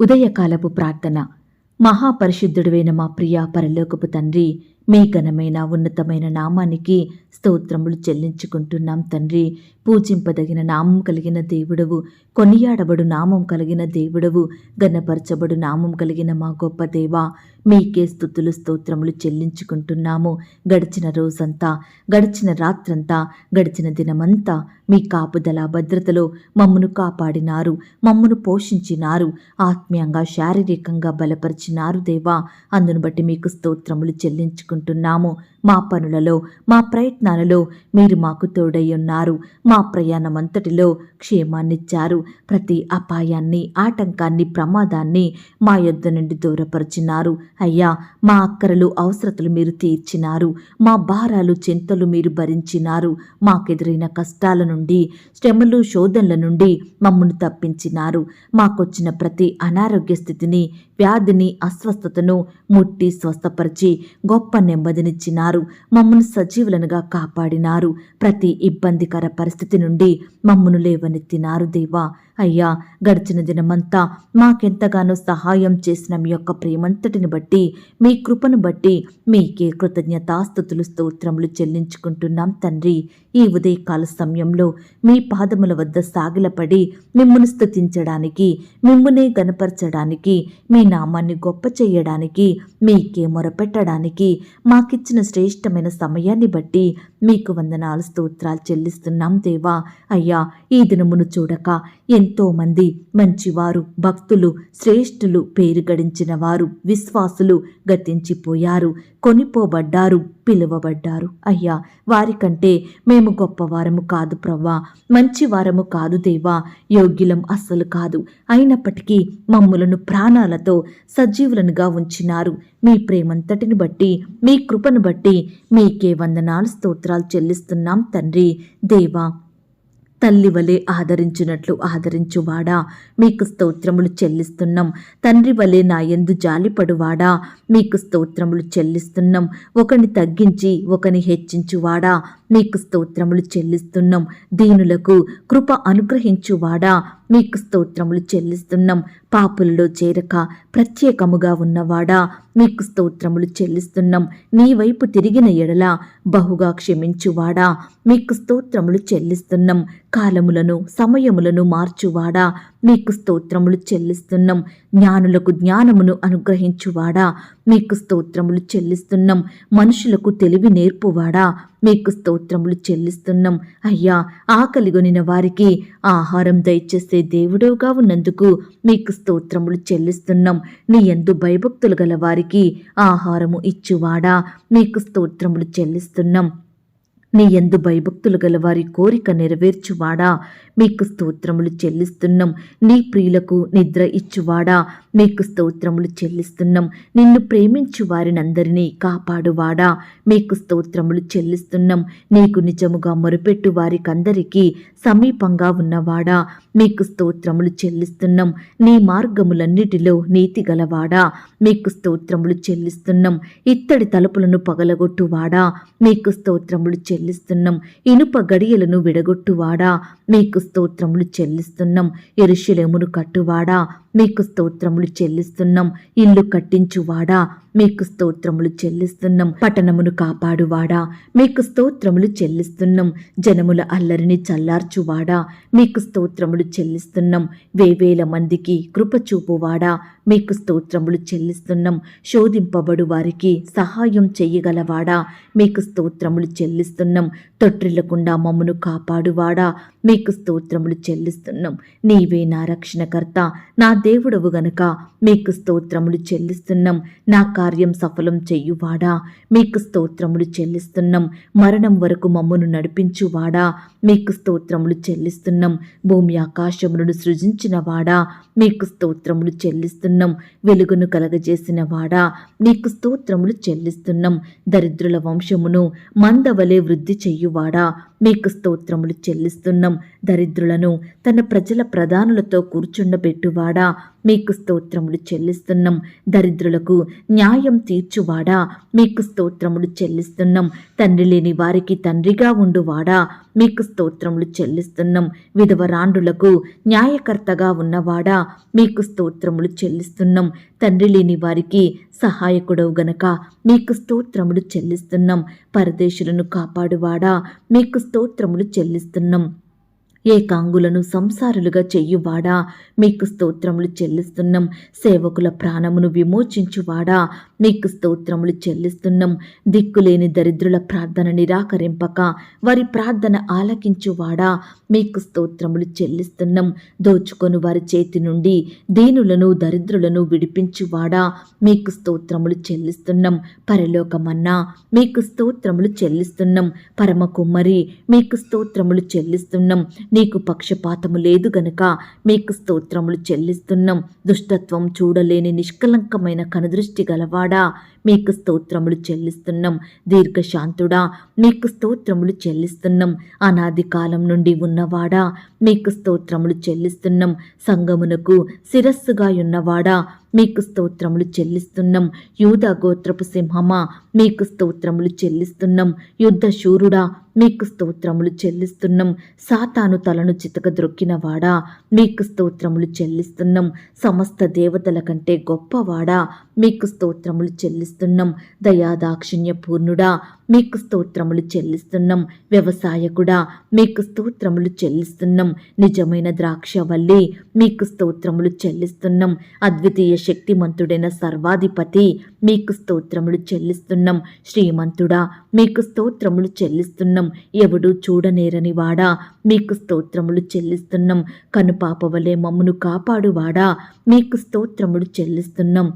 ఉదయకాలపు ప్రార్థన. మహాపరిశుద్ధుడువైన మా ప్రియ పరలోకపు తండ్రి మీ ఘనమైన ఉన్నతమైన నామానికి స్తోత్రములు చెల్లించుకుంటున్నాం తండ్రి. పూజింపదగిన నామం కలిగిన దేవుడవు కొనియాడబడు నామం కలిగిన దేవుడవు గణపరచబడు నామం కలిగిన మా గొప్ప దేవా. మీకే స్థుతులు స్తోత్రములు చెల్లించుకుంటున్నాము. గడిచిన రోజంతా గడిచిన రాత్రంతా గడిచిన దినమంతా మీ కాపుదల భద్రతలో మమ్మను కాపాడినారు మమ్మను పోషించినారు ఆత్మీయంగా శారీరకంగా బలపరిచినారు దేవా. అందును బట్టి మీకు స్తోత్రములు చెల్లించుకుంటున్నాము. చేసుకుంటున్నాము. మా పనులలో మా ప్రయత్నాలలో మీరు మాకు తోడై ఉన్నారు మా ప్రయాణం అంతటిలో క్షేమాన్నిచ్చారు. ప్రతి అపాయాన్ని ఆటంకాన్ని ప్రమాదాన్ని మా యొద్ద నుండి దూరపరిచినారు. అయ్యా మా అక్కరలు అవసరతలు మీరు తీర్చినారు. మా భారాలు చింతలు మీరు భరించినారు. మాకెదురైన కష్టాల నుండి శ్రమలు శోధనల నుండి మమ్మను తప్పించినారు. మాకొచ్చిన ప్రతి అనారోగ్య స్థితిని వ్యాధిని అస్వస్థతను ముట్టి స్వస్థపరిచి గొప్ప నెమ్మదినిచ్చినారు. మమ్మను సజీవులనుగా కాపాడినారు. ప్రతి ఇబ్బందికర పరిస్థితి నుండి మమ్మను లేవనెత్తినారు దేవా. అయ్యా గడిచిన దినమంతా మాకెంతగానో సహాయం చేసిన మీ యొక్క ప్రేమంతటిని బట్టి మీ కృపను బట్టి మీకే కృతజ్ఞతాస్థుతులు స్తోత్రములు చెల్లించుకుంటున్నాం తండ్రి. ఈ ఉదయకాల సమయంలో మీ పాదముల వద్ద సాగిలపడి మిమ్మును స్తుతించడానికి మిమ్మునే గనపరచడానికి మీ నామాన్ని గొప్ప చేయడానికి మీకే మొరపెట్టడానికి మాకిచ్చిన శ్రేష్టమైన సమయాన్ని బట్టి మీకు వందనాలు స్తోత్రాలు చెల్లిస్తున్నాం దేవా. అయ్యా ఈ దినమును చూడక ఎంతోమంది మంచివారు భక్తులు శ్రేష్ఠులు పేరు గడించిన వారు విశ్వాసులు గతించిపోయారు కొనిపోబడ్డారు పిలువబడ్డారు. అయ్యా వారికంటే మేము గొప్పవారము కాదు ప్రవ్వా మంచివారము కాదు దేవా యోగ్యులం అస్సలు కాదు. అయినప్పటికీ మమ్ములను ప్రాణాలతో సజీవులనుగా ఉంచినారు. మీ ప్రేమంతటిని బట్టి మీ కృపను బట్టి మీకే వందనాలు స్తోత్రాలు చెల్లిస్తున్నాం తండ్రి. దేవా తల్లి వలె ఆదరించినట్లు ఆదరించువాడా? మీకు స్తోత్రములు చెల్లిస్తున్నాం. తండ్రి వలె నాయందు జాలిపడువాడా? మీకు స్తోత్రములు చెల్లిస్తున్నాం. ఒకని తగ్గించి ఒకని హెచ్చించువాడా? మీకు స్తోత్రములు చెల్లిస్తున్నాం. దీనులకు కృప అనుగ్రహించువాడా? మీకు స్తోత్రములు చెల్లిస్తున్నాం. పాపులలో చేరక ప్రత్యేకముగా ఉన్నవాడా? మీకు స్తోత్రములు చెల్లిస్తున్నాం. నీ వైపు తిరిగిన ఎడల బహుగా క్షమించువాడా? మీకు స్తోత్రములు చెల్లిస్తున్నాం. కాలములను సమయములను మార్చువాడా? మీకు స్తోత్రములు చెల్లిస్తున్నాం. జ్ఞానులకు జ్ఞానమును అనుగ్రహించువాడా? మీకు స్తోత్రములు చెల్లిస్తున్నాం. మనుషులకు తెలివి నేర్పువాడా? మీకు స్తోత్రములు చెల్లిస్తున్నాం. అయ్యా ఆకలిగొనిన వారికి ఆహారం దయచేసే దేవుడుగా ఉన్నందుకు మీకు స్తోత్రములు చెల్లిస్తున్నాం. నీ ఎందు భయభక్తులు గల వారికి ఆహారము ఇచ్చువాడా? మీకు స్తోత్రములు చెల్లిస్తున్నాం. నీ ఎందు భయభక్తులు గల వారి కోరిక నెరవేర్చువాడా? మీకు స్తోత్రములు చెల్లిస్తున్నాం. నీ ప్రియులకు నిద్ర ఇచ్చువాడా? మీకు స్తోత్రములు చెల్లిస్తున్నాం. నిన్ను ప్రేమించు వారినందరినీ కాపాడువాడా? మీకు స్తోత్రములు చెల్లిస్తున్నాం. నీకు నిజముగా మొరుపెట్టు వారికందరికీ సమీపంగా ఉన్నవాడా? మీకు స్తోత్రములు చెల్లిస్తున్నాం. నీ మార్గములన్నిటిలో నీతి గలవాడా? మీకు స్తోత్రములు చెల్లిస్తున్నాం. ఇత్తడి తలుపులను పగలగొట్టువాడా? మీకు స్తోత్రములు చెల్లిస్తున్నాం. ఇనుప గడియలను విడగొట్టువాడా? మీకు స్తోత్రములు చెల్లిస్తున్నాం. ఎరుషులేమును కట్టువాడా? మీకు స్తోత్రములు చెల్లిస్తున్నాం. ఇల్లు కట్టించువాడా? మీకు స్తోత్రములు చెల్లిస్తున్నాం. పట్టణమును కాపాడువాడా? మీకు స్తోత్రములు చెల్లిస్తున్నాం. జనముల అల్లరిని చల్లార్చువాడా? మీకు స్తోత్రములు చెల్లిస్తున్నాం. వేవేల మందికి కృపచూపువాడా మీకు స్తోత్రములు చెల్లిస్తున్నాం. శోధింపబడు వారికి సహాయం చెయ్యగలవాడా మీకు స్తోత్రములు చెల్లిస్తున్నాం. తొట్టిల్లకుండా మమ్మను కాపాడువాడా? మీకు స్తోత్రములు చెల్లిస్తున్నాం. నీవే నా రక్షణకర్త. నా దేవుడవు గనుక. మీకు స్తోత్రములు చెల్లిస్తున్నాం. నా కార్యం సఫలం చెయ్యువాడా మీకు స్తోత్రములు చెల్లిస్తున్నాం. మరణం వరకు మమ్మను నడిపించువాడా? మీకు స్తోత్రములు చెల్లిస్తున్నాం. భూమి ఆకాశములను సృజించిన వాడా మీకు స్తోత్రములు చెల్లిస్తున్నాం. వెలుగును కలగజేసిన వాడా మీకు స్తోత్రములు చెల్లిస్తున్నాం. దరిద్రుల వంశమును మందవలే వృద్ధి చెయ్యువాడా మీకు స్తోత్రములు చెల్లిస్తున్నాం. దరిద్రులను తన ప్రజల ప్రధానులతో కూర్చుండబెట్టువాడా? మీకు స్తోత్రములు చెల్లిస్తున్నాం. దరిద్రులకు న్యాయం తీర్చువాడా? మీకు స్తోత్రములు చెల్లిస్తున్నాం. తండ్రి లేని వారికి తండ్రిగా ఉండువాడా? మీకు స్తోత్రములు చెల్లిస్తున్నాం. విధవరాండులకు న్యాయకర్తగా ఉన్నవాడా? మీకు స్తోత్రములు చెల్లిస్తున్నాం. తండ్రి లేని వారికి సహాయకుడవు గనక మీకు స్తోత్రములు చెల్లిస్తున్నాం. పరదేశులను కాపాడువాడా? మీకు స్తోత్రములు చెల్లిస్తున్నాం. ఏకాంగులను సంసారులుగా చెయ్యువాడా మీకు స్తోత్రములు చెల్లిస్తున్నాం. సేవకుల ప్రాణమును విమోచించువాడా? మీకు స్తోత్రములు చెల్లిస్తున్నాం. దిక్కులేని దరిద్రుల ప్రార్థన నిరాకరింపక వారి ప్రార్థన ఆలకించువాడా? మీకు స్తోత్రములు చెల్లిస్తున్నాం. దోచుకొని వారి చేతి నుండి దీనులను దరిద్రులను విడిపించువాడా? మీకు స్తోత్రములు చెల్లిస్తున్నాం. పరలోకమన్నా మీకు స్తోత్రములు చెల్లిస్తున్నాం. పరమ కుమ్మరి మీకు స్తోత్రములు చెల్లిస్తున్నాం. నీకు పక్షపాతము లేదు గనుక మీకు స్తోత్రములు చెల్లిస్తున్నాం. దుష్టత్వం చూడలేని నిష్కలంకమైన కనుదృష్టి గలవాడా? మీకు స్తోత్రములు చెల్లిస్తున్నాం. దీర్ఘశాంతుడా మీకు స్తోత్రములు చెల్లిస్తున్నాం. అనాది కాలం నుండి ఉన్నవాడా మీకు స్తోత్రములు చెల్లిస్తున్నాం. సంగమునకు శిరస్సుగా ఉన్నవాడా మీకు స్తోత్రములు చెల్లిస్తున్నాం. యూద గోత్రపు సింహమా మీకు స్తోత్రములు చెల్లిస్తున్నాం. యుద్ధ శూరుడా మీకు స్తోత్రములు చెల్లిస్తున్నాం. సాతాను తలను చితక ద్రొక్కినవాడా మీకు స్తోత్రములు చెల్లిస్తున్నాం. సమస్త దేవతల కంటే గొప్పవాడా మీకు స్తోత్రములు చెల్లిస్తున్నాం. దయాదాక్షిణ్య పూర్ణుడా మీకు స్తోత్రములు చెల్లిస్తున్నాం. వ్యవసాయకుడా మీకు స్తోత్రములు చెల్లిస్తున్నాం. నిజమైన ద్రాక్షవల్లి మీకు స్తోత్రములు చెల్లిస్తున్నాం. అద్వితీయ శక్తిమంతుడైన సర్వాధిపతి మీకు స్తోత్రములు చెల్లిస్తున్నాం. శ్రీమంతుడా మీకు స్తోత్రములు చెల్లిస్తున్నాం. ఎవడు చూడనేరని వాడా మీకు స్తోత్రములు చెల్లిస్తున్నాం. కనుపాపవలే మమ్మును కాపాడువాడా మీకు స్తోత్రములు చెల్లిస్తున్నాం.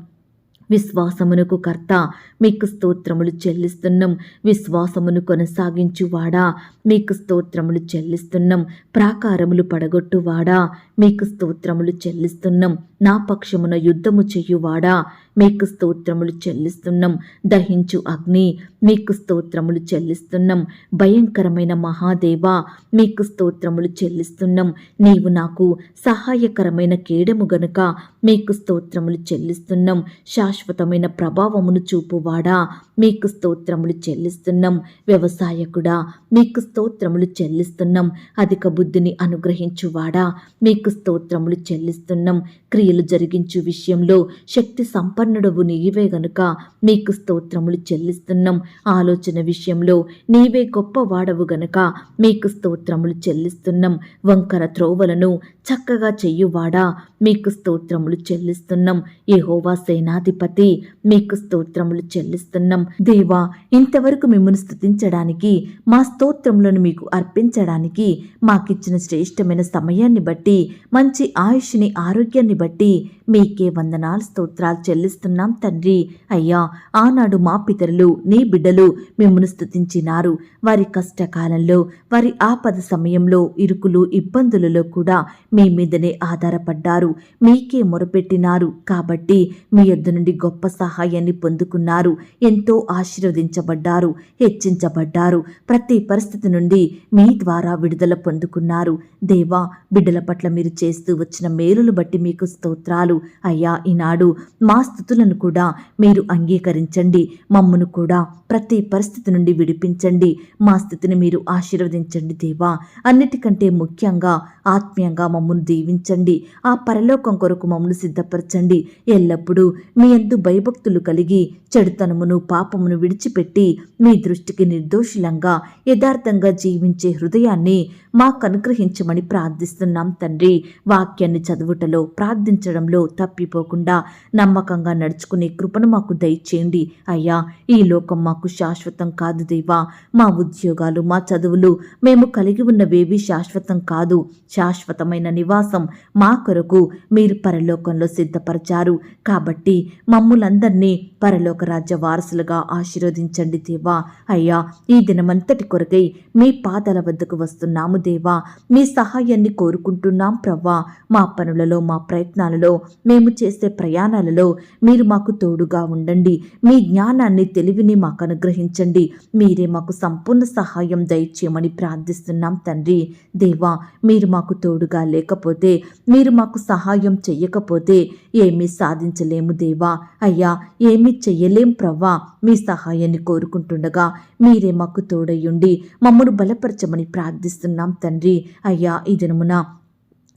విశ్వాసమునకు కర్త మీకు స్తోత్రములు చెల్లిస్తున్నాం. విశ్వాసమును కొనసాగించువాడా మీకు స్తోత్రములు చెల్లిస్తున్నాం. ప్రాకారములు పడగొట్టువాడా మీకు స్తోత్రములు చెల్లిస్తున్నాం. నా పక్షమున యుద్ధము చెయ్యువాడా మీకు స్తోత్రములు చెల్లిస్తున్నాం. దహించు అగ్ని మీకు స్తోత్రములు చెల్లిస్తున్నాం. భయంకరమైన మహాదేవా మీకు స్తోత్రములు చెల్లిస్తున్నాం. నీవు నాకు సహాయకరమైన కేడము గనుక మీకు స్తోత్రములు చెల్లిస్తున్నాం. శాశ్వతమైన ప్రభావమును చూపువాడా? మీకు స్తోత్రములు చెల్లిస్తున్నాం. వ్యవసాయకుడా మీకు స్తోత్రములు చెల్లిస్తున్నాం. అధిక బుద్ధిని అనుగ్రహించువాడా? మీకు స్తోత్రములు చెల్లిస్తున్నాం. క్రియలు జరిగించు విషయంలో శక్తి సంపన్నుడవు నీవే గనుక మీకు స్తోత్రములు చెల్లిస్తున్నాం. ఆలోచన విషయంలో నీవే గొప్పవాడవు గనుక మీకు స్తోత్రములు చెల్లిస్తున్నాం. వంకర త్రోవలను చక్కగా చెయ్యువాడా మీకు స్తోత్రములు చెల్లిస్తున్నాం. యహోవా సేనాధిపతి మీకు స్తోత్రములు చెల్లిస్తున్నాం. దేవా ఇంతవరకు మిమ్మల్ని స్థుతించడానికి మా స్తోత్రములను మీకు అర్పించడానికి మాకిచ్చిన శ్రేష్టమైన సమయాన్ని బట్టి మంచి ఆయుష్ని ఆరోగ్యాన్ని బట్టి మీకే వందనాలు స్తోత్రాలు చెల్లిస్తున్నాం తండ్రి. అయ్యా ఆనాడు మా పితరులు నీ బిడ్డలు మిమ్మను స్తుతించినారు. వారి కష్టకాలంలో వారి ఆపద సమయంలో ఇరుకులు ఇబ్బందులలో కూడా మీ మీదనే ఆధారపడ్డారు. మీకే మొరపెట్టినారు. కాబట్టి మీ యొద్ద నుండి గొప్ప సహాయాన్ని పొందుకున్నారు. ఎంతో ఆశీర్వదించబడ్డారు హెచ్చించబడ్డారు. ప్రతి పరిస్థితి నుండి మీ ద్వారా విడుదల పొందుకున్నారు. దేవా బిడ్డల పట్ల మీరు చేస్తూ వచ్చిన మేలులు బట్టి మీకు స్తోత్రాలు. అయ్యా ఈనాడు మా స్థుతులను కూడా మీరు అంగీకరించండి. మమ్మను కూడా ప్రతి పరిస్థితి నుండి విడిపించండి. మా స్థితిని మీరు ఆశీర్వదించండి దేవా. అన్నిటికంటే ముఖ్యంగా ఆత్మీయంగా మమ్మను దీవించండి. ఆ పరలోకం కొరకు మమ్మల్ని సిద్ధపరచండి. ఎల్లప్పుడూ మీ ఎందు భయభక్తులు కలిగి చెడుతనమును పాపమును విడిచిపెట్టి మీ దృష్టికి నిర్దోషులంగా యథార్థంగా జీవించే హృదయాన్ని మాకు అనుగ్రహించమని ప్రార్థిస్తున్నాం తండ్రి. వాక్యాన్ని చదువుటలో ప్రార్థించడంలో తప్పిపోకుండా నమ్మకంగా నడుచుకునే కృపను మాకు దయచేయండి. అయ్యా ఈ లోకం మాకు శాశ్వతం కాదు దేవా. మా ఉద్యోగాలు మా చదువులు మేము కలిగి ఉన్నవేవి శాశ్వతం కాదు. శాశ్వతమైన నివాసం మా కొరకు మీరు పరలోకంలో సిద్ధపరిచారు. కాబట్టి మమ్ములందరినీ పరలోక రాజ్య వారసులుగా ఆశీర్వదించండి దేవా. అయ్యా ఈ దినమంతటి కొరకై మీ పాదల వద్దకు వస్తున్నాము దేవా మీ సహాయాన్ని కోరుకుంటున్నాం ప్రవ్వా. మా పనులలో మా ప్రయత్నాలలో మేము చేసే ప్రయాణాలలో మీరు మాకు తోడుగా ఉండండి. మీ జ్ఞానాన్ని తెలివిని మాకు అనుగ్రహించండి. మీరే మాకు సంపూర్ణ సహాయం దయచేయమని ప్రార్థిస్తున్నాం తండ్రి. దేవా మీరు మాకు తోడుగా లేకపోతే మీరు మాకు సహాయం చెయ్యకపోతే ఏమీ సాధించలేము దేవా. అయ్యా ఏమీ చెయ్యలేం ప్రవ్వా. మీ సహాయాన్ని కోరుకుంటుండగా మీరే మాకు తోడయ్యుండి మమ్మను బలపరచమని ప్రార్థిస్తున్నాం తండ్రి. అయ్యా ఈ దినమున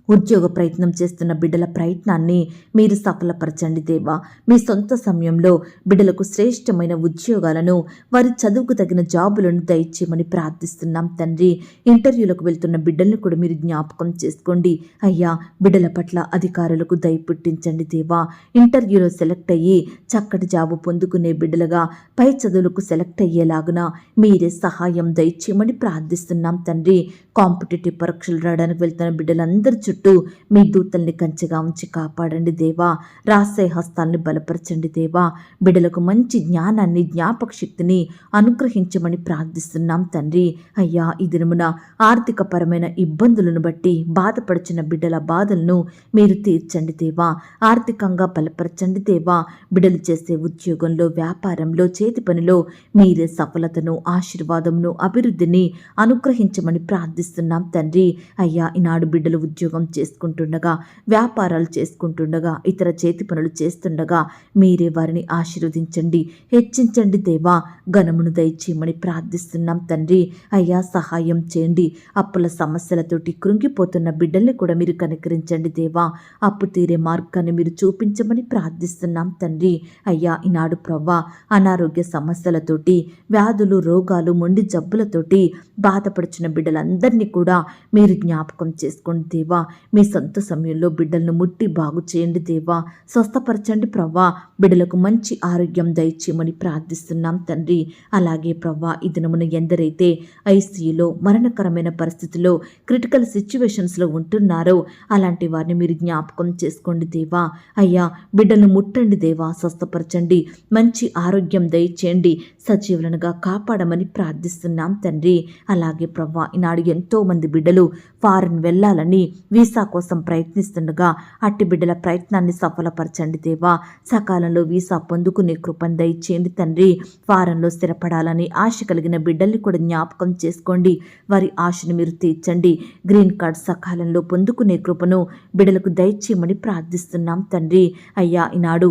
ఉద్యోగ ప్రయత్నం చేస్తున్న బిడ్డల ప్రయత్నాన్ని మీరు సఫలపరచండి దేవా. మీ సొంత సమయంలో బిడ్డలకు శ్రేష్టమైన ఉద్యోగాలను వారి చదువుకు తగిన జాబులను దయచేయమని ప్రార్థిస్తున్నాం తండ్రి. ఇంటర్వ్యూలకు వెళ్తున్న బిడ్డలను కూడా మీరు జ్ఞాపకం చేసుకోండి. అయ్యా బిడ్డల పట్ల అధికారులకు దయ పుట్టించండి దేవా. ఇంటర్వ్యూలో సెలెక్ట్ అయ్యి చక్కటి జాబు పొందుకునే బిడ్డలుగా పై చదువులకు సెలెక్ట్ అయ్యేలాగున మీరే సహాయం దయచేయమని ప్రార్థిస్తున్నాం తండ్రి. కాంపిటేటివ్ పరీక్షలు రాయడానికి వెళ్తున్న బిడ్డలందరి చుట్టూ మీ దూతల్ని కంచెగా ఉంచి కాపాడండి దేవా. రాసే హస్తాల్ని బలపరచండి దేవా. బిడ్డలకు మంచి జ్ఞానాన్ని జ్ఞాపక శక్తిని అనుగ్రహించమని ప్రార్థిస్తున్నాం తండ్రి. అయ్యా ఈ దినమున ఆర్థిక పరమైన ఇబ్బందులను బట్టి బాధపడుచున్న బిడ్డల బాధలను మీరు తీర్చండి దేవా. ఆర్థికంగా బలపరచండి దేవా. బిడ్డలు చేసే ఉద్యోగంలో వ్యాపారంలో చేతి పనిలో మీరే సఫలతను ఆశీర్వాదమును అభివృద్ధిని అనుగ్రహించమని ప్రార్థి ప్రార్థిస్తున్నాం తండ్రి. అయ్యా ఈనాడు బిడ్డలు ఉద్యోగం చేసుకుంటుండగా వ్యాపారాలు చేసుకుంటుండగా ఇతర చేతి పనులు చేస్తుండగా మీరే వారిని ఆశీర్వదించండి. హెచ్చించండి దేవా. ఘనమును దయచేయమని ప్రార్థిస్తున్నాం తండ్రి. అయ్యా సహాయం చేయండి. అప్పుల సమస్యలతోటి కృంగిపోతున్న బిడ్డల్ని కూడా మీరు కనికరించండి దేవా. అప్పు తీరే మార్గాన్ని మీరు చూపించమని ప్రార్థిస్తున్నాం తండ్రి. అయ్యా ఈనాడు ప్రవ్వా అనారోగ్య సమస్యలతోటి వ్యాధులు రోగాలు మొండి జబ్బులతోటి బాధపడుచున్న బిడ్డలందరినీ కూడా మీరు జ్ఞాపకం చేసుకోండి దేవా. మీ సొంత సమయంలో బిడ్డలను ముట్టి బాగు చేయండి దేవా. స్వస్థపరచండి ప్రవ్వా. బిడ్డలకు మంచి ఆరోగ్యం దయచేయమని ప్రార్థిస్తున్నాం తండ్రి. అలాగే ప్రవ్వా ఈ దినమున ఎందరైతే ఐసీయూలో మరణకరమైన పరిస్థితిలో క్రిటికల్ సిచ్యువేషన్స్లో ఉంటున్నారో అలాంటి వారిని మీరు జ్ఞాపకం చేసుకోండి దేవా. అయ్యా బిడ్డలను ముట్టండి దేవా స్వస్థపరచండి. మంచి ఆరోగ్యం దయచేయండి. సజీవులనుగా కాపాడమని ప్రార్థిస్తున్నాం తండ్రి. అలాగే ప్రవ్వా ఈనాడు ఎంతో మంది బిడ్డలు ఫారిన్ వెళ్ళాలని వీసా కోసం ప్రయత్నిస్తుండగా అట్టి బిడ్డల ప్రయత్నాన్ని సఫలపరచండి దేవా. సకాలంలో వీసా పొందుకునే కృపను దయచేయండి తండ్రి. ఫారెన్లో స్థిరపడాలని ఆశ కలిగిన బిడ్డల్ని కూడా జ్ఞాపకం చేసుకోండి. వారి ఆశను మీరు తీర్చండి. గ్రీన్ కార్డ్ సకాలంలో పొందుకునే కృపను బిడ్డలకు దయచేయమని ప్రార్థిస్తున్నాం తండ్రి. అయ్యా ఈనాడు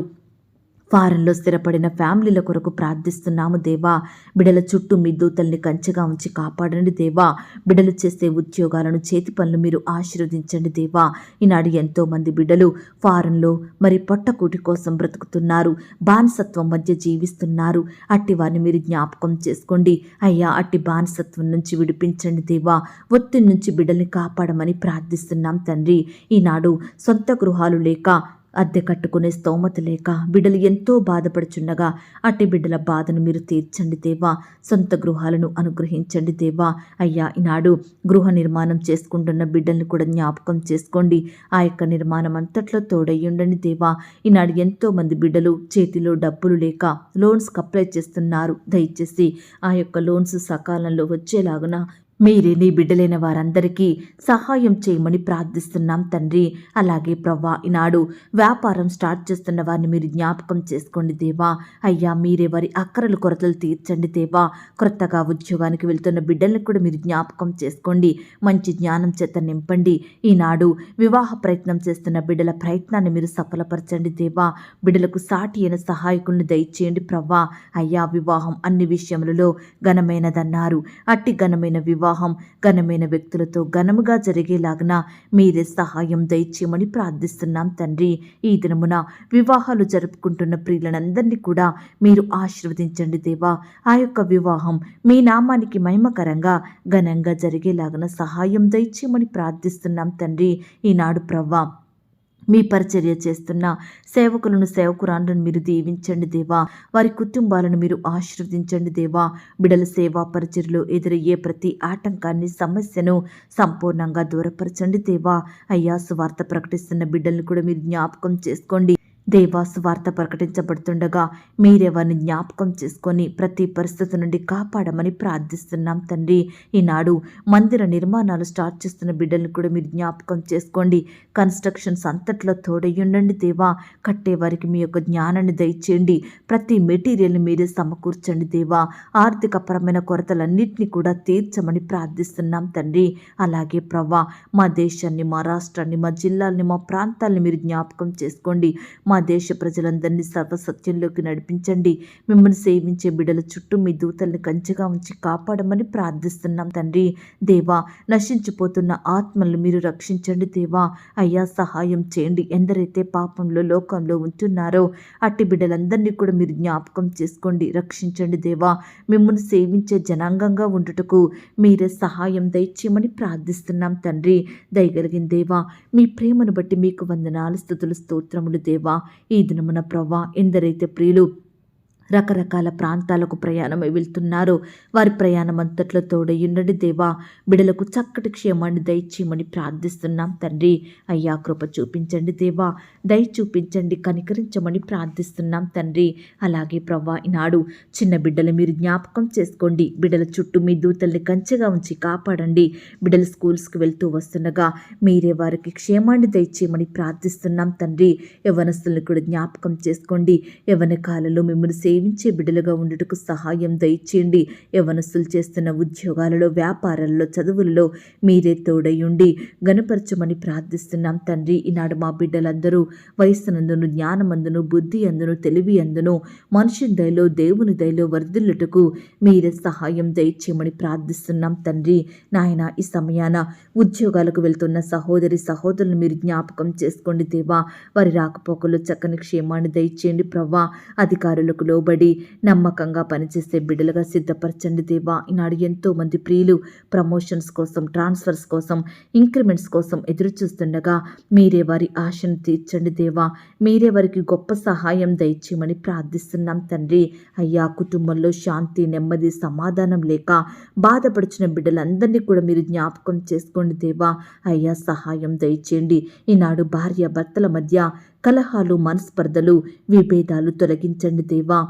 ఫారెన్లో స్థిరపడిన ఫ్యామిలీల కొరకు ప్రార్థిస్తున్నాము దేవా. బిడల చుట్టూ మీ దూతల్ని కంచెగా ఉంచి కాపాడండి దేవా. బిడలు చేసే ఉద్యోగాలను చేతి పనులు మీరు ఆశీర్వదించండి దేవా. ఈనాడు ఎంతో మంది బిడ్డలు ఫారెన్లో మరి పొట్టకూటి కోసం బ్రతుకుతున్నారు. బానిసత్వం మధ్య జీవిస్తున్నారు. అట్టి వారిని మీరు జ్ఞాపకం చేసుకోండి. అయ్యా అట్టి బానిసత్వం నుంచి విడిపించండి దేవా. ఒత్తిడి నుంచి బిడ్డల్ని కాపాడమని ప్రార్థిస్తున్నాం తండ్రి. ఈనాడు సొంత గృహాలు లేక అద్దె కట్టుకునే స్తోమత లేక బిడ్డలు ఎంతో బాధపడుచుండగా అట్టి బిడ్డల బాధను మీరు తీర్చండి దేవా. సొంత గృహాలను అనుగ్రహించండి దేవా. అయ్యా ఈనాడు గృహ నిర్మాణం చేసుకుంటున్న బిడ్డల్ని కూడా జ్ఞాపకం చేసుకోండి. ఆ యొక్క నిర్మాణం అంతట్లో తోడయ్యుండండి దేవా. ఈనాడు ఎంతో మంది బిడ్డలు చేతిలో డబ్బులు లేక లోన్స్కి అప్లై చేస్తున్నారు. దయచేసి ఆ యొక్క లోన్స్ సకాలంలో వచ్చేలాగున మీరే నీ బిడ్డలైన వారందరికీ సహాయం చేయమని ప్రార్థిస్తున్నాం తండ్రి. అలాగే ప్రవ్వా ఈనాడు వ్యాపారం స్టార్ట్ చేస్తున్న వారిని మీరు జ్ఞాపకం చేసుకోండి దేవా. అయ్యా మీరే వారి అక్కరలు కొరతలు తీర్చండి దేవా. క్రొత్తగా ఉద్యోగానికి వెళ్తున్న బిడ్డలను కూడా మీరు జ్ఞాపకం చేసుకోండి. మంచి జ్ఞానం చేత నింపండి. ఈనాడు వివాహ ప్రయత్నం చేస్తున్న బిడ్డల ప్రయత్నాన్ని మీరు సఫలపరచండి దేవా. బిడ్డలకు సాటి అయిన సహాయకుల్ని దయచేయండి ప్రవ్వా. అయ్యా వివాహం అన్ని విషయములలో ఘనమైనదన్నారు. అట్టి ఘనమైన వివాహం ఘనమైన వ్యక్తులతో ఘనముగా జరిగేలాగున మీరే సహాయం దయచేయమని ప్రార్థిస్తున్నాం తండ్రి. ఈ దినమున వివాహాలు జరుపుకుంటున్న ప్రియులనందరినీ కూడా మీరు ఆశీర్వదించండి దేవా. ఆ యొక్క వివాహం మీ నామానికి మహిమకరంగా ఘనంగా జరిగేలాగున సహాయం దయచేయమని ప్రార్థిస్తున్నాం తండ్రి. ఈనాడు ప్రవ్వా మీ పరిచర్య చేస్తున్న సేవకులను సేవకురాండ్లను మీరు దీవించండి దేవా. వారి కుటుంబాలను మీరు ఆశీర్వదించండి దేవా. బిడల సేవా పరిచర్లో ఎదురయ్యే ప్రతి ఆటంకాన్ని సమస్యను సంపూర్ణంగా దూరపరచండి దేవా. అయ్యా సువార్త ప్రకటిస్తున్న బిడ్డలను కూడా మీరు జ్ఞాపకం చేసుకోండి. దేవాసు వార్త ప్రకటించబడుతుండగా మీరెవరిని జ్ఞాపకం చేసుకొని ప్రతి పరిస్థితి నుండి కాపాడమని ప్రార్థిస్తున్నాం తండ్రి. ఈనాడు మందిర నిర్మాణాలు స్టార్ట్ చేస్తున్న బిడ్డలను కూడా మీరు జ్ఞాపకం చేసుకోండి. కన్స్ట్రక్షన్స్ అంతట్లో తోడయ్యుండండి దేవా. కట్టేవారికి మీ యొక్క జ్ఞానాన్ని దయచేయండి. ప్రతి మెటీరియల్ని మీరే సమకూర్చండి దేవా. ఆర్థికపరమైన కొరతలన్నింటినీ కూడా తీర్చమని ప్రార్థిస్తున్నాం తండ్రి. అలాగే ప్రవ్వా మా దేశాన్ని మా రాష్ట్రాన్ని మా జిల్లాల్ని మా ప్రాంతాల్ని మీరు జ్ఞాపకం చేసుకోండి. మా దేశ ప్రజలందరినీ సర్వసత్యంలోకి నడిపించండి. మిమ్మల్ని సేవించే బిడల చుట్టూ మీ దూతల్ని కంచెగా ఉంచి కాపాడమని ప్రార్థిస్తున్నాం తండ్రి. దేవా నశించిపోతున్న ఆత్మలను మీరు రక్షించండి దేవా. అయ్యా సహాయం చేయండి. ఎందరైతే పాపంలో లోకంలో ఉంటున్నారో అట్టి బిడ్డలందరినీ కూడా మీరు జ్ఞాపకం చేసుకోండి. రక్షించండి దేవా. మిమ్మల్ని సేవించే జనాంగంగా ఉండుటకు మీరే సహాయం దయచేయమని ప్రార్థిస్తున్నాం తండ్రి. దయగలిగిన దేవా మీ ప్రేమను బట్టి మీకు వందనాలు స్థుతులు స్తోత్రములు దేవా. ఈ దినమున ప్రవ్వా ఎందరైతే ప్రియులు రకరకాల ప్రాంతాలకు ప్రయాణమై వెళ్తున్నారు. వారి ప్రయాణం అంతట్లో తోడయ్యుండండి దేవా. బిడలకు చక్కటి క్షేమాన్ని దయచేయమని ప్రార్థిస్తున్నాం తండ్రి. అయ్యా కృప చూపించండి దేవా. దయ చూపించండి కనికరించమని ప్రార్థిస్తున్నాం తండ్రి. అలాగే ప్రవ్వా ఈనాడు చిన్న బిడ్డలు మీరు జ్ఞాపకం చేసుకోండి. బిడ్డల చుట్టూ మీ దూతల్ని కంచెగా ఉంచి కాపాడండి. బిడ్డలు స్కూల్స్కి వెళ్తూ వస్తుండగా మీరే వారికి క్షేమాన్ని దయచేయమని ప్రార్థిస్తున్నాం తండ్రి. యవనస్తులను కూడా జ్ఞాపకం చేసుకోండి. యవన కాలంలో మిమ్మల్ని ప్రేమించే బిడ్డలుగా ఉండుటకు సహాయం దయచేయండి. యవనస్తులు చేస్తున్న ఉద్యోగాలలో వ్యాపారాలలో చదువులలో మీరే తోడయుండి గనపరచమని ప్రార్థిస్తున్నాం. తండ్రి ఈనాడు మా బిడ్డలందరూ వయస్సునందును జ్ఞానమందును బుద్ధి అందును తెలివి అందును మనిషి దయలో దేవుని దయలో వర్ధిల్లుటకు మీరే సహాయం దయచేయమని ప్రార్థిస్తున్నాం. తండ్రి నాయన ఈ సమయాన ఉద్యోగాలకు వెళ్తున్న సహోదరి సహోదరులను మీరు జ్ఞాపకం చేసుకోండి దేవా. వారి రాకపోకలు చక్కని క్షేమాన్ని దయచేయండి ప్రవ్వా అధికారులకు లోబడి నమ్మకంగా పనిచేసే బిడ్డలుగా సిద్ధపరచండి దేవా. ఈనాడు ఎంతో మంది ప్రియులు ప్రమోషన్స్ కోసం ట్రాన్స్ఫర్స్ కోసం ఇంక్రిమెంట్స్ కోసం ఎదురు చూస్తుండగా మీరే వారి ఆశను తీర్చండి దేవా. మీరే వారికి గొప్ప సహాయం దయచేయమని ప్రార్థిస్తున్నాం తండ్రి. అయ్యా కుటుంబంలో శాంతి నెమ్మది సమాధానం లేక బాధపడుచున్న బిడ్డలందరినీ కూడా మీరు జ్ఞాపకం చేసుకోండి దేవా. అయ్యా సహాయం దయచేయండి. ఈనాడు భార్య భర్తల మధ్య కలహాలు మనస్పర్ధలు విభేదాలు తొలగించండి దేవా.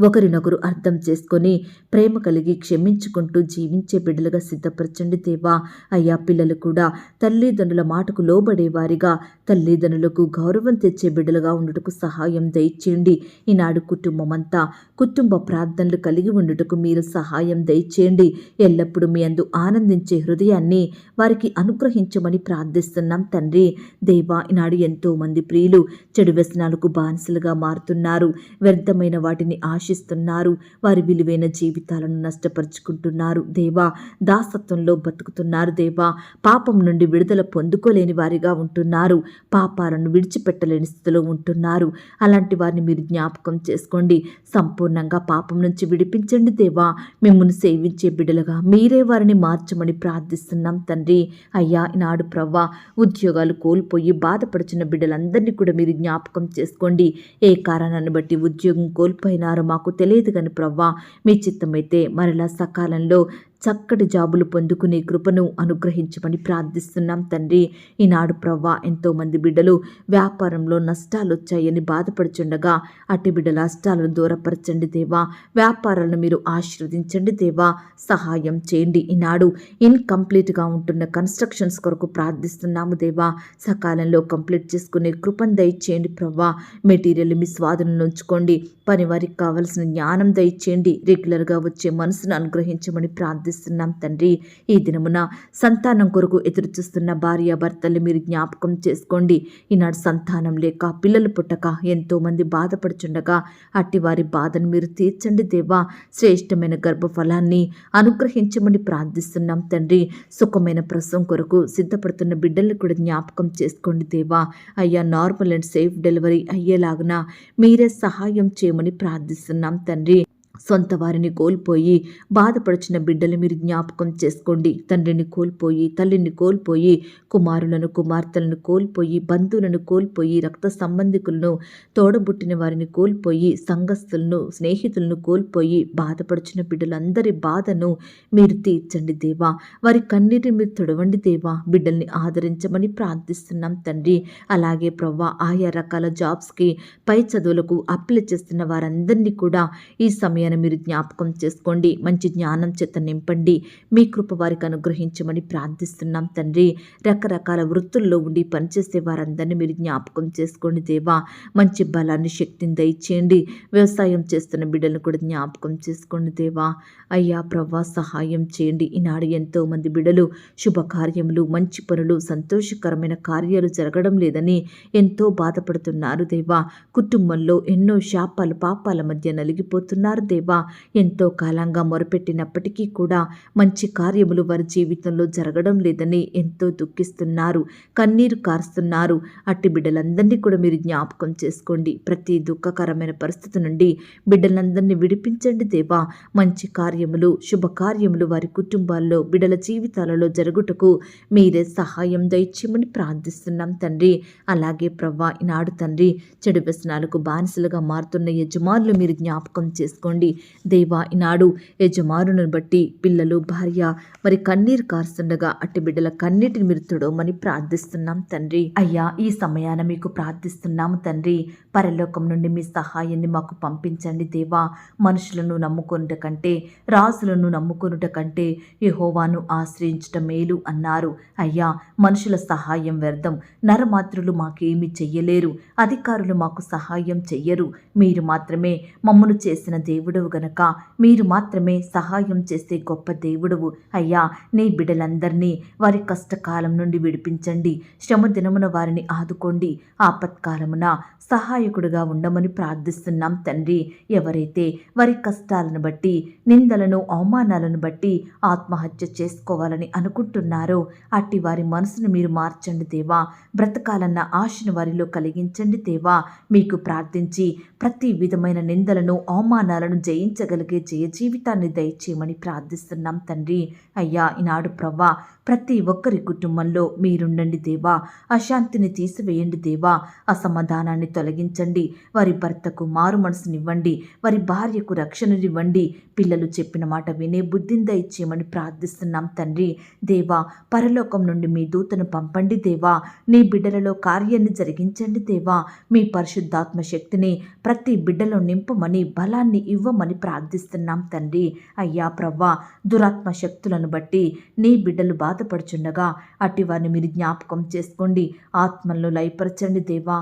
ఒకరినొకరు అర్థం చేసుకొని ప్రేమ కలిగి క్షమించుకుంటూ జీవించే బిడ్డలుగా సిద్ధపరచండి దేవా. అయ్యా పిల్లలు కూడా తల్లిదండ్రుల మాటకు లోబడేవారిగా తల్లిదండ్రులకు గౌరవం తెచ్చే బిడ్డలుగా ఉండుటకు సహాయం దయచేయండి. ఈనాడు కుటుంబమంతా కుటుంబ ప్రార్థనలు కలిగి ఉండుటకు మీరు సహాయం దయచేయండి. ఎల్లప్పుడూ మీ అందు ఆనందించే హృదయాన్ని వారికి అనుగ్రహించమని ప్రార్థిస్తున్నాం తండ్రి. దేవా ఈనాడు ఎంతో మంది ప్రియులు చెడు వ్యసనాలకు బానిసలుగా మారుతున్నారు. వ్యర్థమైన వాటిని ఆశ ఆశిస్తున్నారు వారి విలువైన జీవితాలను నష్టపరుచుకుంటున్నారు. దేవా దాసత్వంలో బతుకుతున్నారు. దేవా పాపం నుండి విడుదల పొందుకోలేని వారిగా ఉంటున్నారు. పాపాలను విడిచిపెట్టలేని స్థితిలో ఉంటున్నారు. అలాంటి వారిని మీరు జ్ఞాపకం చేసుకోండి. సంపూర్ణంగా పాపం నుంచి విడిపించండి దేవా. మిమ్మల్ని సేవించే బిడ్డలుగా మీరే వారిని మార్చమని ప్రార్థిస్తున్నాం తండ్రి. అయ్యా ఈనాడు ప్రవ్వా ఉద్యోగాలు కోల్పోయి బాధపడుచున్న బిడ్డలందరినీ కూడా మీరు జ్ఞాపకం చేసుకోండి. ఏ కారణాన్ని బట్టి ఉద్యోగం కోల్పోయినారో మా మాకు తెలియదు కాని ప్రవ్వా మీ చిత్తమైతే మరలా సకాలంలో చక్కటి జాబులు పొందుకునే కృపను అనుగ్రహించమని ప్రార్థిస్తున్నాం తండ్రి. ఈనాడు ప్రవ్వా ఎంతోమంది బిడ్డలు వ్యాపారంలో నష్టాలు వచ్చాయని బాధపడుచుండగా అట్టి బిడ్డల నష్టాలను దూరపరచండి దేవా. వ్యాపారాలను మీరు ఆశీర్వదించండి దేవా. సహాయం చేయండి. ఈనాడు ఇన్కంప్లీట్గా ఉంటున్న కన్స్ట్రక్షన్స్ కొరకు ప్రార్థిస్తున్నాము దేవా. సకాలంలో కంప్లీట్ చేసుకునే కృపను దయచేయండి ప్రవ్వా. మెటీరియల్ మీ స్వాధీనంలో ఉంచుకోండి. పని వారికి కావలసిన జ్ఞానం దయచేయండి. రెగ్యులర్గా వచ్చే మనసును అనుగ్రహించమని ప్రార్థి ప్రార్థిస్తున్నాం తండ్రి. ఈ దినమున సంతానం కొరకు ఎదురుచూస్తున్న భార్య భర్తలు మీరు జ్ఞాపకం చేసుకోండి. ఈనాడు సంతానం లేక పిల్లలు పుట్టక ఎంతోమంది బాధపడుచుండగా అట్టి వారి బాధను మీరు తీర్చండి దేవా. శ్రేష్టమైన గర్భఫలాన్ని అనుగ్రహించమని ప్రార్థిస్తున్నాం తండ్రి. సుఖమైన ప్రసవం కొరకు సిద్ధపడుతున్న బిడ్డలు కూడా జ్ఞాపకం చేసుకోండి దేవా. అయ్యా నార్మల్ అండ్ సేఫ్ డెలివరీ అయ్యేలాగున మీరే సహాయం చేయమని ప్రార్థిస్తున్నాం తండ్రి. సొంత వారిని కోల్పోయి బాధపడుచున్న బిడ్డలు మీరు జ్ఞాపకం చేసుకోండి. తండ్రిని కోల్పోయి తల్లిని కోల్పోయి కుమారులను కుమార్తెలను కోల్పోయి బంధువులను కోల్పోయి రక్త సంబంధికులను తోడబుట్టిన వారిని కోల్పోయి సంఘస్థులను స్నేహితులను కోల్పోయి బాధపడుచున్న బిడ్డలందరి బాధను మీరు తీర్చండి దేవా. వారి కన్నీటిని మీరు తొడవండి దేవా. బిడ్డల్ని ఆదరించమని ప్రార్థిస్తున్నాం తండ్రి. అలాగే ప్రవ్వా ఆయా రకాల జాబ్స్కి పై చదువులకు అప్లై చేస్తున్న వారందరినీ కూడా ఈ సమయం సమయాన్ని మీరు జ్ఞాపకం చేసుకోండి. మంచి జ్ఞానం చేత నింపండి. మీ కృప వారికి అనుగ్రహించమని ప్రార్థిస్తున్నాం తండ్రి. రకరకాల వృత్తుల్లో ఉండి పనిచేసే వారందరినీ మీరు జ్ఞాపకం చేసుకోండి దేవా. మంచి బలాన్ని శక్తిని దయచేయండి. వ్యవసాయం చేస్తున్న బిడ్డలను కూడా జ్ఞాపకం చేసుకోండి దేవా. అయ్యా ప్రవ్వా సహాయం చేయండి. ఈనాడు ఎంతో మంది బిడ్డలు శుభకార్యములు మంచి పనులు సంతోషకరమైన కార్యాలు జరగడం లేదని ఎంతో బాధపడుతున్నారు దేవా. కుటుంబంలో ఎన్నో శాపాలు పాపాల మధ్య నలిగిపోతున్నారు దేవా. ఎంతో కాలంగా మొరపెట్టినప్పటికీ కూడా మంచి కార్యములు వారి జీవితంలో జరగడం లేదని ఎంతో దుఃఖిస్తున్నారు కన్నీరు కారుస్తున్నారు. అట్టి బిడ్డలందరినీ కూడా మీరు జ్ఞాపకం చేసుకోండి. ప్రతి దుఃఖకరమైన పరిస్థితి నుండి బిడ్డలందరినీ విడిపించండి దేవా. మంచి కార్యములు శుభకార్యములు వారి కుటుంబాల్లో బిడ్డల జీవితాలలో జరుగుటకు మీరే సహాయం దయచేయమని ప్రార్థిస్తున్నాం తండ్రి. అలాగే ప్రవ్వా ఈనాడు తండ్రి చెడు వ్యసనాలకు బానిసలుగా మారుతున్న యజమానులు మీరు జ్ఞాపకం చేసుకోండి. దేవా ఈనాడు యజమానును బట్టి పిల్లలు భార్య మరి కన్నీరు కారుస్తుండగా అట్టి బిడ్డల కన్నీటిని మీరు తుడవమని ప్రార్థిస్తున్నాం తండ్రి. అయ్యా ఈ సమయాన మీకు ప్రార్థిస్తున్నాము తండ్రి. పరలోకం నుండి మీ సహాయాన్ని మాకు పంపించండి దేవా. మనుషులను నమ్ముకొనుట కంటే రాజులను నమ్ముకొనుట కంటే యహోవాను ఆశ్రయించట మేలు అన్నారు. అయ్యా మనుషుల సహాయం వ్యర్థం. నరమాత్రులు మాకేమీ చెయ్యలేరు. అధికారులు మాకు సహాయం చెయ్యరు. మీరు మాత్రమే మమ్మను చేసిన దేవుడవు గనక. మీరు మాత్రమే సహాయం చేసే గొప్ప దేవుడవు. అయ్యా నీ బిడ్డలందరినీ వారి కష్టకాలం నుండి విడిపించండి. శ్రమ దినమున వారిని ఆదుకోండి. ఆపత్కాలమున సహాయకుడుగా ఉండమని ప్రార్థిస్తున్నాం తండ్రి. ఎవరైతే వారి కష్టాలను బట్టి నిందలను అవమానాలను బట్టి ఆత్మహత్య చేసుకోవాలని అనుకుంటున్నారో అట్టి వారి మనసును మీరు మార్చండి దేవా. బ్రతకాలన్న ఆశను వారిలో కలిగించండి దేవా. మీకు ప్రార్థించి ప్రతి విధమైన నిందలను అవమానాలను జయించగలిగే జయ జీవితాన్ని దయచేయమని ప్రార్థిస్తున్నాం తండ్రి. అయ్యా ఈనాడు ప్రవ్వా ప్రతి ఒక్కరి కుటుంబంలో మీరుండండి దేవా. అశాంతిని తీసివేయండి దేవా. అసమాధానాన్ని తొలగించండి. వారి భర్తకు మారు మనసునివ్వండి. వారి భార్యకు రక్షణనివ్వండి. పిల్లలు చెప్పిన మాట వినే బుద్ధిని దయచేయమని ప్రార్థిస్తున్నాం తండ్రి. దేవా పరలోకం నుండి మీ దూతను పంపండి దేవా. నీ బిడ్డలలో కార్యాన్ని జరిగించండి దేవా. మీ పరిశుద్ధాత్మ శక్తిని ప్రతి బిడ్డలో నింపమని బలాన్ని ఇవ్వమని ప్రార్థిస్తున్నాం తండ్రి. అయ్యా ప్రవ్వా దురాత్మ శక్తులను బట్టి నీ బిడ్డలు బాధపడుచుండగా అట్టి వారిని మీరు జ్ఞాపకం చేసుకోండి. ఆత్మలను లయపరచండి దేవా.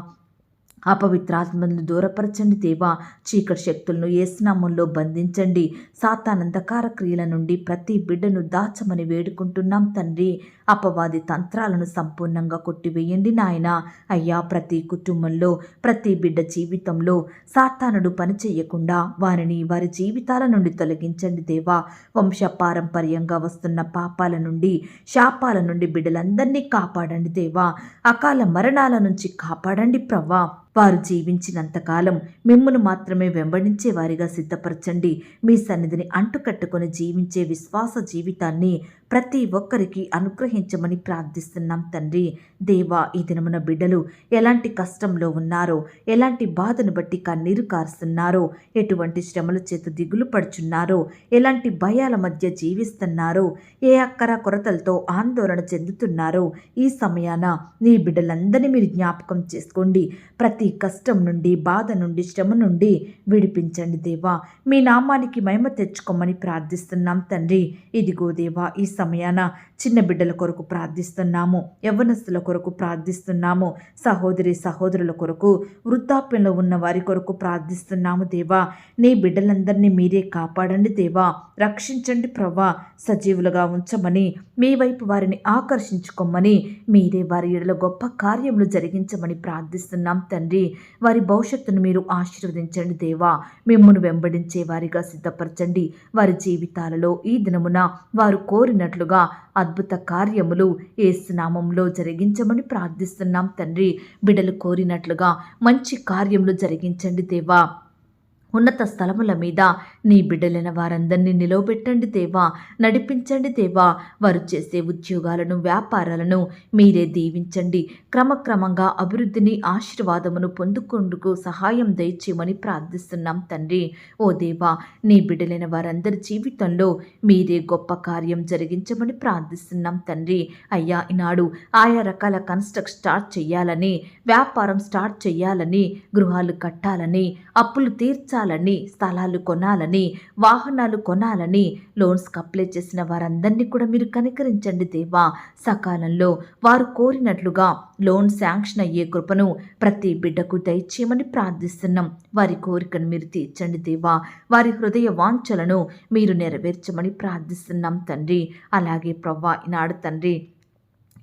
అపవిత్రాత్మలను దూరపరచండి దేవా. చీకటి శక్తులను ఏసునామంలో బంధించండి. సాతానందకార క్రియల నుండి ప్రతి బిడ్డను దాచమని వేడుకుంటున్నాం తండ్రి. అపవాది తంత్రాలను సంపూర్ణంగా కొట్టివేయండి నాయన. అయ్యా ప్రతి కుటుంబంలో ప్రతి బిడ్డ జీవితంలో సాతానుడు పనిచేయకుండా వారిని వారి జీవితాల నుండి తొలగించండి దేవా. వంశ పారంపర్యంగా వస్తున్న పాపాల నుండి శాపాల నుండి బిడ్డలందరినీ కాపాడండి దేవా. అకాల మరణాల నుంచి కాపాడండి ప్రవ్వా. వారు జీవించినంతకాలం మిమ్మును మాత్రమే వెంబడించే వారిగా సిద్ధపరచండి. మీ సన్నిధిని అంటుకట్టుకొని జీవించే విశ్వాస జీవితాన్ని ప్రతి ఒక్కరికి అనుగ్రహించమని ప్రార్థిస్తున్నాం తండ్రి. దేవా ఈ దినమున బిడ్డలు ఎలాంటి కష్టంలో ఉన్నారో ఎలాంటి బాధను బట్టి కన్నీరు కారుస్తున్నారో ఎటువంటి శ్రమల చేత దిగులు పడుచున్నారో ఎలాంటి భయాల మధ్య జీవిస్తున్నారో ఏ అక్కర కొరతలతో ఆందోళన చెందుతున్నారో ఈ సమయాన నీ బిడ్డలందరినీ మీరు జ్ఞాపకం చేసుకోండి. ప్రతి కష్టం నుండి బాధ నుండి శ్రమ నుండి విడిపించండి దేవా. మీ నామానికి మహిమ తెచ్చుకోమని ప్రార్థిస్తున్నాం తండ్రి. ఇదిగో దేవా ఈ సమయాన చిన్న బిడ్డల కొరకు ప్రార్థిస్తున్నాము. యవ్వనస్తుల కొరకు ప్రార్థిస్తున్నాము. సహోదరి సహోదరుల కొరకు వృద్ధాప్యంలో ఉన్న వారి కొరకు ప్రార్థిస్తున్నాము దేవా. నీ బిడ్డలందరినీ మీరే కాపాడండి దేవా. రక్షించండి ప్రవ్వా. సజీవులుగా ఉంచమని మీ వైపు వారిని ఆకర్షించుకోమని మీరే వారి ఎడల గొప్ప కార్యములు జరిగించమని ప్రార్థిస్తున్నాం తండ్రి. వారి భవిష్యత్తును మీరు ఆశీర్వదించండి దేవా. మిమ్మల్ని వెంబడించే వారిగా సిద్ధపరచండి. వారి జీవితాలలో ఈ దినమున వారు కోరినట్లుగా అద్భుత కార్యములు ఏసునామంలో జరిగించమని ప్రార్థిస్తున్నాం తండ్రి. బిడలు కోరినట్లుగా మంచి కార్యములు జరిగించండి దేవా. ఉన్నత స్థలముల మీద నీ బిడ్డలైన వారందరినీ నిలవబెట్టండి దేవా నడిపించండి దేవా. వారు చేసే ఉద్యోగాలను వ్యాపారాలను మీరే దీవించండి. క్రమక్రమంగా అభివృద్ధిని ఆశీర్వాదమును పొందుకుందుకు సహాయం దయచేయమని ప్రార్థిస్తున్నాం తండ్రి. ఓ దేవా నీ బిడ్డలైన వారందరి జీవితంలో మీరే గొప్ప కార్యం జరిగించమని ప్రార్థిస్తున్నాం తండ్రి. అయ్యా ఈనాడు ఆయా రకాల కన్స్ట్రక్ట్ స్టార్ట్ చేయాలని వ్యాపారం స్టార్ట్ చేయాలని గృహాలు కట్టాలని అప్పులు తీర్చాలని స్థలాలు కొనాలని వాహనాలు కొనాలని లోన్స్కి అప్లై చేసిన వారందరినీ కూడా మీరు కనికరించండి దేవా. సకాలంలో వారు కోరినట్లుగా లోన్ శాంక్షన్ అయ్యే కృపను ప్రతి బిడ్డకు దయచేయమని ప్రార్థిస్తున్నాం. వారి కోరికను మీరు తీర్చండి దేవా. వారి హృదయ వాంఛలను మీరు నెరవేర్చమని ప్రార్థిస్తున్నాం తండ్రి. అలాగే ప్రవ్వా ఈనాడు తండ్రి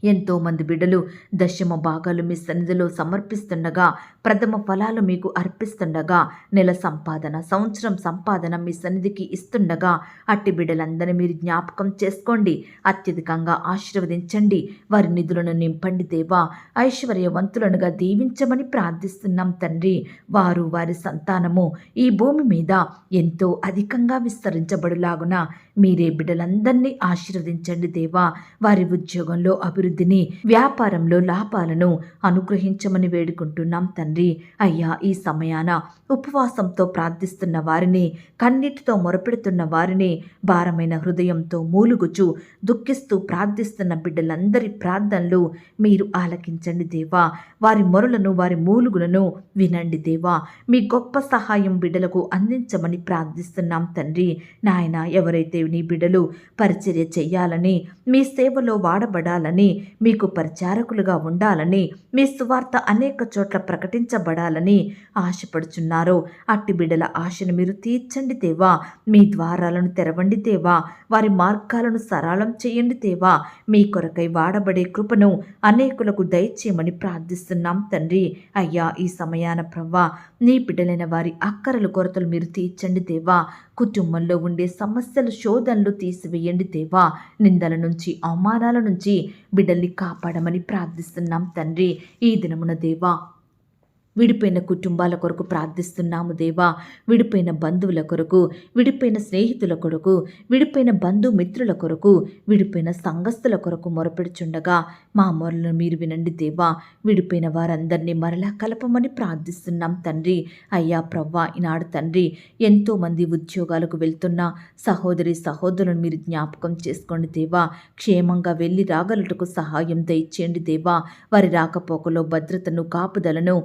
ఎంతోమంది బిడ్డలు దశమ భాగాలు మీ సన్నిధిలో సమర్పిస్తుండగా ప్రథమ ఫలాలు మీకు అర్పిస్తుండగా నెల సంపాదన సంవత్సరం సంపాదన మీ సన్నిధికి ఇస్తుండగా అట్టి బిడ్డలందరినీ మీరు జ్ఞాపకం చేసుకోండి అత్యధికంగా ఆశీర్వదించండి వారి నిధులను నింపండి దేవా ఐశ్వర్యవంతులనుగా దీవించమని ప్రార్థిస్తున్నాం తండ్రి. వారు వారి సంతానము ఈ భూమి మీద ఎంతో అధికంగా విస్తరించబడులాగున మీరే బిడ్డలందరినీ ఆశీర్వదించండి దేవా. వారి ఉద్యోగంలో అభివృద్ధి అభివృద్ధిని వ్యాపారంలో లాభాలను అనుగ్రహించమని వేడుకుంటున్నాం తండ్రి. అయ్యా ఈ సమయాన ఉపవాసంతో ప్రార్థిస్తున్న వారిని కన్నీటితో మొరపెడుతున్న వారిని భారమైన హృదయంతో మూలుగుచు దుఃఖిస్తూ ప్రార్థిస్తున్న బిడ్డలందరి ప్రార్థనలు మీరు ఆలకించండి దేవా. వారి మొరలను వారి మూలుగులను వినండి దేవా. మీ గొప్ప సహాయం బిడ్డలకు అందించమని ప్రార్థిస్తున్నాం తండ్రి. నాయన ఎవరైతే నీ బిడ్డలు పరిచర్య చేయాలని మీ సేవలో వాడబడాలని మీకు పరిచారకులుగా ఉండాలని మీ సువార్త అనేక చోట్ల ప్రకటించబడాలని ఆశపడుచున్నారో. అట్టి బిడ్డల ఆశను మీరు తీర్చండి దేవా. మీ ద్వారాలను తెరవండి దేవా. వారి మార్గాలను సరళం చేయండి దేవా. మీ కొరకై వాడబడే కృపను అనేకులకు దయచేయమని ప్రార్థిస్తున్నాం తండ్రి. అయ్యా ఈ సమయాన ప్రవ్వా నీ బిడ్డలైన వారి అక్కరలు కొరతలు మీరు తీర్చండి దేవా. కుటుంబంలో ఉండే సమస్యలు శోధనలు తీసివేయండి దేవా. నిందల నుంచి అవమానాల నుంచి బిడ్డల్ని కాపాడమని ప్రార్థిస్తున్నాం తండ్రి. ఈ దినమున దేవా విడిపోయిన కుటుంబాల కొరకు ప్రార్థిస్తున్నాము దేవా. విడిపోయిన బంధువుల కొరకు విడిపోయిన స్నేహితుల కొరకు విడిపోయిన బంధుమిత్రుల కొరకు విడిపోయిన సంఘస్థుల కొరకు మొరపెడుచుండగా మా మొరలను మీరు వినండి దేవా. విడిపోయిన వారందరినీ మరలా కలపమని ప్రార్థిస్తున్నాం తండ్రి. అయ్యా ప్రవ్వా ఈనాడు తండ్రి ఎంతోమంది ఉద్యోగాలకు వెళ్తున్న సహోదరి సహోదరులను మీరు జ్ఞాపకం చేసుకోండి దేవా. క్షేమంగా వెళ్ళి రాగలటకు సహాయం దయచేయండి దేవా. వారి రాకపోకలో భద్రతను కాపుదలను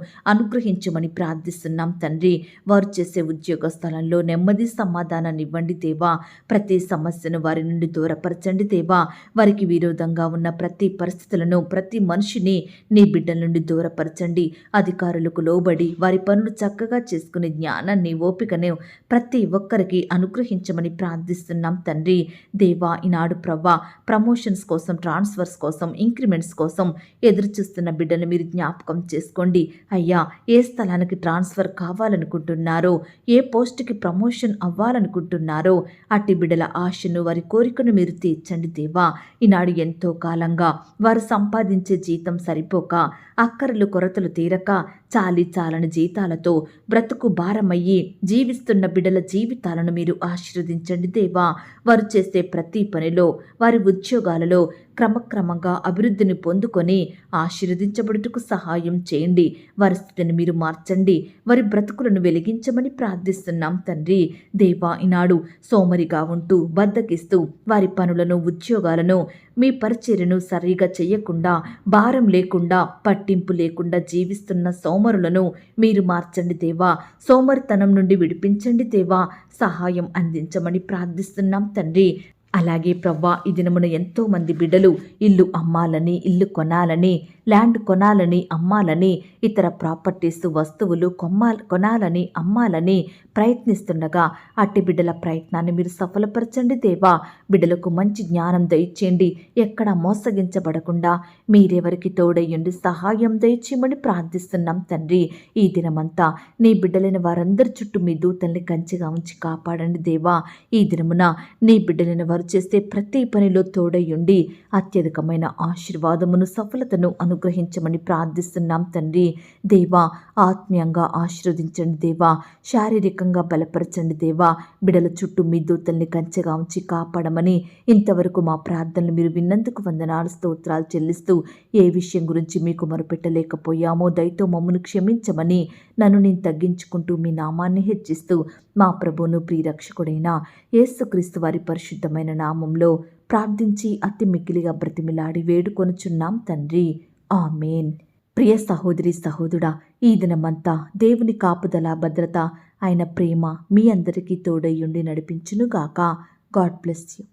అనుగ్రహించమని ప్రార్థిస్తున్నాం తండ్రి. వారు చేసే ఉద్యోగ స్థలంలో నెమ్మది సమాధానాన్ని ఇవ్వండి దేవా. ప్రతి సమస్యను వారి నుండి దూరపరచండి దేవా. వారికి విరోధంగా ఉన్న ప్రతి పరిస్థితులను ప్రతి మనిషిని నీ బిడ్డల నుండి దూరపరచండి. అధికారులకు లోబడి వారి పనులు చక్కగా చేసుకునే జ్ఞానాన్ని ఓపికను ప్రతి ఒక్కరికి అనుగ్రహించమని ప్రార్థిస్తున్నాం తండ్రి. దేవా ఈనాడు ప్రవ్వా ప్రమోషన్స్ కోసం ట్రాన్స్ఫర్స్ కోసం ఇంక్రిమెంట్స్ కోసం ఎదురు చూస్తున్న బిడ్డలు మీరు జ్ఞాపకం చేసుకోండి. అయ్యా ఏ స్థలానికి ట్రాన్స్ఫర్ కావాలనుకుంటున్నారో ఏ పోస్టుకి ప్రమోషన్ అవ్వాలనుకుంటున్నారో అట్టి బిడ్డల ఆశను వారి కోరికను మీరు తీర్చండి దేవా. ఈనాడు ఎంతో కాలంగా వారు సంపాదించే జీతం సరిపోక అక్కరలు కొరతలు తీరక చాలి చాలని జీతాలతో బ్రతుకు భారమయ్యి జీవిస్తున్న బిడ్డల జీవితాలను మీరు ఆశీర్వదించండి దేవా. వారు చేసే ప్రతి పనిలో వారి ఉద్యోగాలలో క్రమక్రమంగా అభివృద్ధిని పొందుకొని ఆశీర్వదించబడుటకు సహాయం చేయండి. వారి స్థితిని మీరు మార్చండి. వారి బ్రతుకులను వెలిగించమని ప్రార్థిస్తున్నాం తండ్రి. దేవా ఈనాడు సోమరిగా ఉంటూ బద్దకిస్తూ వారి పనులను ఉద్యోగాలను మీ పరిచర్యను సరిగా చేయకుండా భారం లేకుండా పట్టింపు లేకుండా జీవిస్తున్న సోమరులను మీరు మార్చండి దేవా. సోమరితనం నుండి విడిపించండి దేవా. సహాయం అందించమని ప్రార్థిస్తున్నాం తండ్రి. అలాగే ప్రవ్వా ఈ దినమున ఎంతో మంది బిడ్డలు ఇల్లు అమ్మాలని ఇల్లు కొనాలని ల్యాండ్ కొనాలని అమ్మాలని ఇతర ప్రాపర్టీస్ వస్తువులు కొమ్మా కొనాలని అమ్మాలని ప్రయత్నిస్తుండగా అట్టి బిడ్డల ప్రయత్నాన్ని మీరు సఫలపరచండి దేవా. బిడ్డలకు మంచి జ్ఞానం దయచేయండి. ఎక్కడ మోసగించబడకుండా మీరెవరికి తోడయ్యండి సహాయం దయచేయమని ప్రార్థిస్తున్నాం తండ్రి. ఈ దినమంతా నీ బిడ్డలైన వారందరి చుట్టూ మీ దూతల్ని కంచిగా ఉంచి కాపాడండి దేవా. ఈ దినమున నీ బిడ్డలైన వారు చేస్తే ప్రతి పనిలో తోడయ్యుండి అత్యధికమైన ఆశీర్వాదమును సఫలతను అనుగ్రహించమని ప్రార్థిస్తున్నాం తండ్రి. దేవా ఆత్మీయంగా ఆశీర్వదించండి దేవా. శారీరకంగా బలపరచండి దేవా. బిడల చుట్టూ మీ దూతల్ని కంచెగా ఉంచి కాపాడమని ఇంతవరకు మా ప్రార్థనలు మీరు విన్నందుకు వందనాలు స్తోత్రాలు చెల్లిస్తూ ఏ విషయం గురించి మీకు మొరపెట్టలేకపోయామో దయతో మమ్మను క్షమించమని నన్ను నేను తగ్గించుకుంటూ మీ నామాన్ని హెచ్చిస్తూ మా ప్రభును ప్రియరక్షకుడైన యేసుక్రీస్తు వారి పరిశుద్ధమైన నామంలో ప్రార్థించి అతి మిక్కిలిగా బ్రతిమిలాడి వేడుకొనుచున్నాం తండ్రి. ఆమెన్. ప్రియ సహోదరి సహోదరుడా ఈ దినమంతా దేవుని కాపుదల భద్రత ఆయన ప్రేమ మీ అందరికీ తోడయ్యుండి నడిపించునుగాక గాడ్ బ్లెస్ యూ.